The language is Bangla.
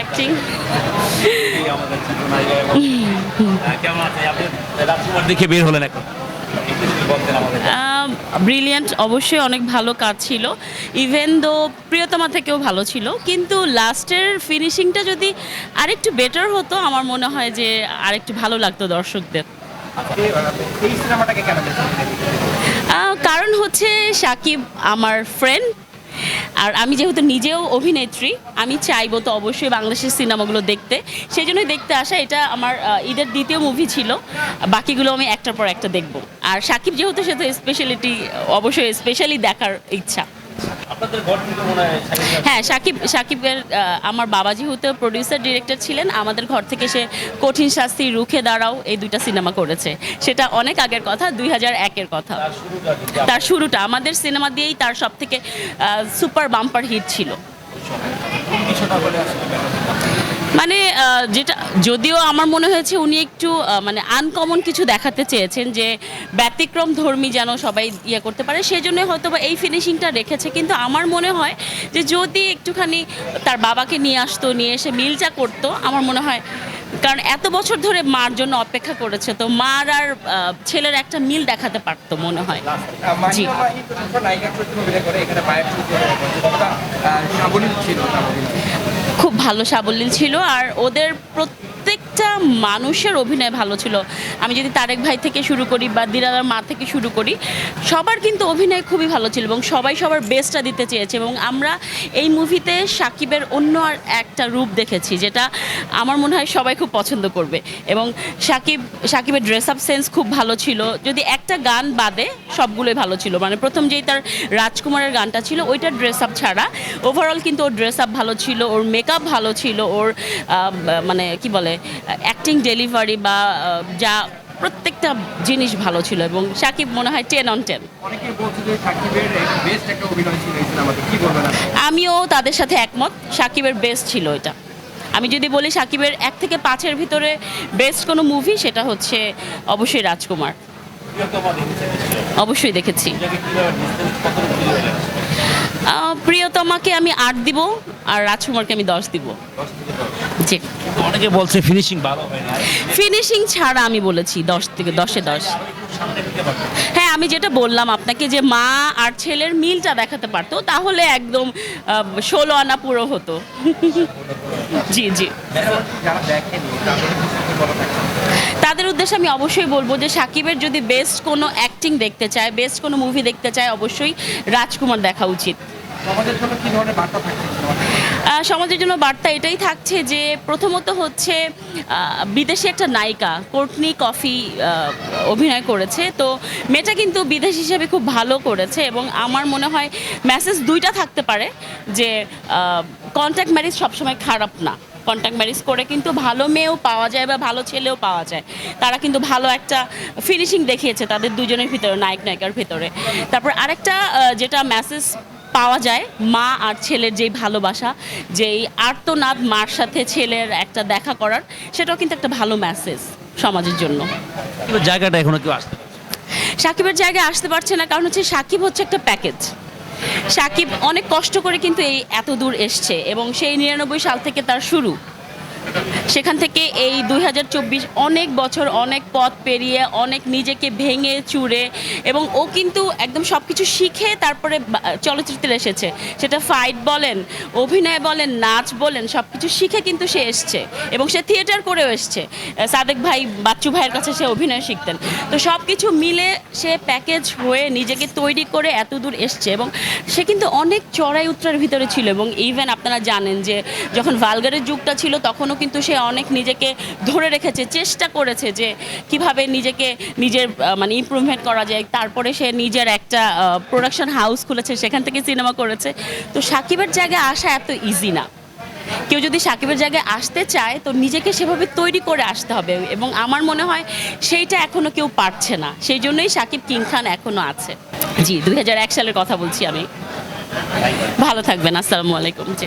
অ্যাক্টিং দেখে বের হলেন এখন। আমাদের ব্রিলিয়ান্ট অবশ্যই অনেক ভালো কাজ ছিল। ইভেন দো প্রিয়তমা থেকেও ভালো ছিল কিন্তু লাস্টের ফিনিশিংটা যদি আরেকটু বেটার হতো আমার মনে হয় যে আরেকটু ভালো লাগতো দর্শকদের। এই সিনেমাটাকে কেন বেছে নিলেন? আহ, কারণ হচ্ছে সাকিব আমার ফ্রেন্ড আর আমি যেহেতু নিজেও অভিনেত্রী, আমি চাইব তো অবশ্যই বাংলাদেশের সিনেমাগুলো দেখতে। সেই জন্যই দেখতে আসা, এটা আমার ঈদের দ্বিতীয় মুভি ছিল। বাকিগুলো আমি একটার পর একটা দেখব। আর সাকিব যেহেতু সে তো স্পেশালিটি অবশ্যই স্পেশালি দেখার ইচ্ছা। হয় সাকিব সাকিবের আমার বাবা যেহেতু প্রডিউসার ডিরেক্টর ছিলেন আমাদের ঘর থেকে সে কঠিন শাস্তি রুখে দাঁড়াও এই দুইটা সিনেমা করেছে। সেটা অনেক আগের কথা দুই হাজার একের কথা। তার শুরুটা তার শুরুটা আমাদের সিনেমা দিয়েই তার সব থেকে সুপার বাম্পার হিট ছিল। মানে যেটা, যদিও আমার মনে হয়েছে উনি একটু মানে আনকমন কিছু দেখাতে চেয়েছেন যে ব্যতিক্রম ধর্মী যেন সবাই ইয়ে করতে পারে সেই জন্য হয়তো বা এই ফিনিশিংটা রেখেছে। কিন্তু আমার মনে হয় যে যদি একটুখানি তার বাবাকে নিয়ে আসতো, নিয়ে এসে মিলটা করতো, আমার মনে হয়, কারণ এত বছর ধরে মার জন্য অপেক্ষা করেছে, তো মার আর ছেলের একটা মিল দেখাতে পারতো মনে হয়। জি। খুব ভালো সাবলীল ছিল আর ওদের প্রত্যেকটা মানুষের অভিনয় ভালো ছিল। আমি যদি তারেক ভাই থেকে শুরু করি বা দিরাদার মা থেকে শুরু করি, সবার কিন্তু অভিনয় খুবই ভালো ছিল এবং সবাই সবার বেস্টটা দিতে চেয়েছে এবং আমরা এই মুভিতে সাকিবের অন্য আর একটা রূপ দেখেছি, যেটা আমার মনে হয় সবাই খুব পছন্দ করবে। এবং সাকিব, সাকিবের ড্রেস আপ সেন্স খুব ভালো ছিল। যদি একটা গান বাদে, সবগুলোই ভালো ছিল। মানে প্রথম যেই তার রাজকুমারের গানটা ছিল ওইটার ড্রেস আপ ছাড়া। ওভারঅল কিন্তু ওর ড্রেস আপ ভালো ছিল, ওর মেকআপ ভালো ছিল, ওর মানে কি বলে অ্যাক্টিং ডেলিভারি বা যা প্রত্যেকটা জিনিস ভালো ছিল এবং সাকিব মনে হয় টেন অন টেন? আমিও তাদের সাথে একমত সাকিবের বেস্ট ছিল এটা। আমি যদি বলি সাকিবের এক থেকে পাঁচের ভিতরে বেস্ট কোনো মুভি সেটা হচ্ছে অবশ্যই রাজকুমার। অবশ্যই দেখেছি। প্রিয়তমাকে আমি আট দিব আর রাজকুমারকে আমি দশ দিব। জি। অনেকে বলছে ফিনিশিং ভালো হয়নি আর ফিনিশিং ছাড়া আমি বলেছি দশ থেকে দশে দশ। হ্যাঁ আমি যেটা বললাম আপনাকে যে মা আর ছেলের মিলটা দেখাতে পারতো তাহলে একদম ষোলো আনা পুরো হতো। জি জি। তাদের উদ্দেশ্যে আমি অবশ্যই বলব যে সাকিবের যদি বেস্ট কোনো অ্যাক্টিং দেখতে চায় বেস্ট কোনো মুভি দেখতে চায় অবশ্যই রাজকুমার দেখা উচিত। সমাজের জন্য কি ধরনের বার্তা থাকছে? সমাজের জন্য বার্তা এটাই থাকছে যে প্রথমত হচ্ছে বিদেশি একটা নায়িকা কোর্টনি কফি অভিনয় করেছে। তো মেয়েটা কিন্তু বিদেশ হিসেবে খুব ভালো করেছে এবং আমার মনে হয় মেসেজ দুইটা থাকতে পারে যে কন্ট্যাক্ট ম্যারেজ সবসময় খারাপ না। কন্ট্যাক্ট ম্যারেজ করে কিন্তু ভালো মেয়েও পাওয়া যায় বা ভালো ছেলেও পাওয়া যায়। তারা কিন্তু ভালো একটা ফিনিশিং দেখিয়েছে তাদের দুজনের ভিতরে নায়ক নায়িকার ভিতরে। তারপর আরেকটা যেটা মেসেজ পাওয়া যায় মা আর ছেলের যেই ভালোবাসা যেই আর্তনাদ মার সাথে ছেলের একটা দেখা করার সেটাও কিন্তু একটা ভালো মেসেজ সমাজের জন্য। জায়গাটা এখনও কেউ আসতে সাকিবের জায়গায় আসতে পারছে না কারণ হচ্ছে সাকিব হচ্ছে একটা প্যাকেজ সাকিব অনেক কষ্ট করে কিন্তু এই এত দূর এসছে এবং সেই নিরানব্বই সাল থেকে তার শুরু। সেখান থেকে এই দুই হাজার চব্বিশ অনেক বছর, অনেক পথ পেরিয়ে, অনেক নিজেকে ভেঙে চুরে এবং ও কিন্তু একদম সব কিছু শিখে তারপরে চলচ্চিত্রে এসেছে। সেটা ফাইট বলেন, অভিনয় বলেন, নাচ বলেন সব কিছু শিখে কিন্তু সে এসছে এবং সে থিয়েটার করেও এসছে। সাদেক ভাই, বাচ্চু ভাইয়ের কাছে সে অভিনয় শিখতেন। তো সব কিছু মিলে সে প্যাকেজ হয়ে নিজেকে তৈরি করে এত দূর এসছে এবং সে কিন্তু অনেক চড়াই উত্তরার ভিতরে ছিল এবং ইভেন আপনারা জানেন যে যখন ভালগারের যুগটা ছিল তখনও কিন্তু সে অনেক নিজেকে ধরে রেখেছে, চেষ্টা করেছে যে কীভাবে নিজেকে নিজের মানে ইমপ্রুভমেন্ট করা যায়। তারপরে সে নিজের একটা প্রোডাকশন হাউস খুলেছে, সেখান থেকে সিনেমা করেছে। তো সাকিবের জায়গায় আসা এত ইজি না। কেউ যদি সাকিবের জায়গায় আসতে চায়, তো নিজেকে সেভাবে তৈরি করে আসতে হবে। এবং আমার মনে হয় সেইটা এখনও কেউ পারছে না। সেই জন্যই সাকিব কিং খান এখনও আছে। জি, দুই হাজার এক সালের কথা বলছি আমি। ভালো থাকবেন, আসসালামু আলাইকুম। জি।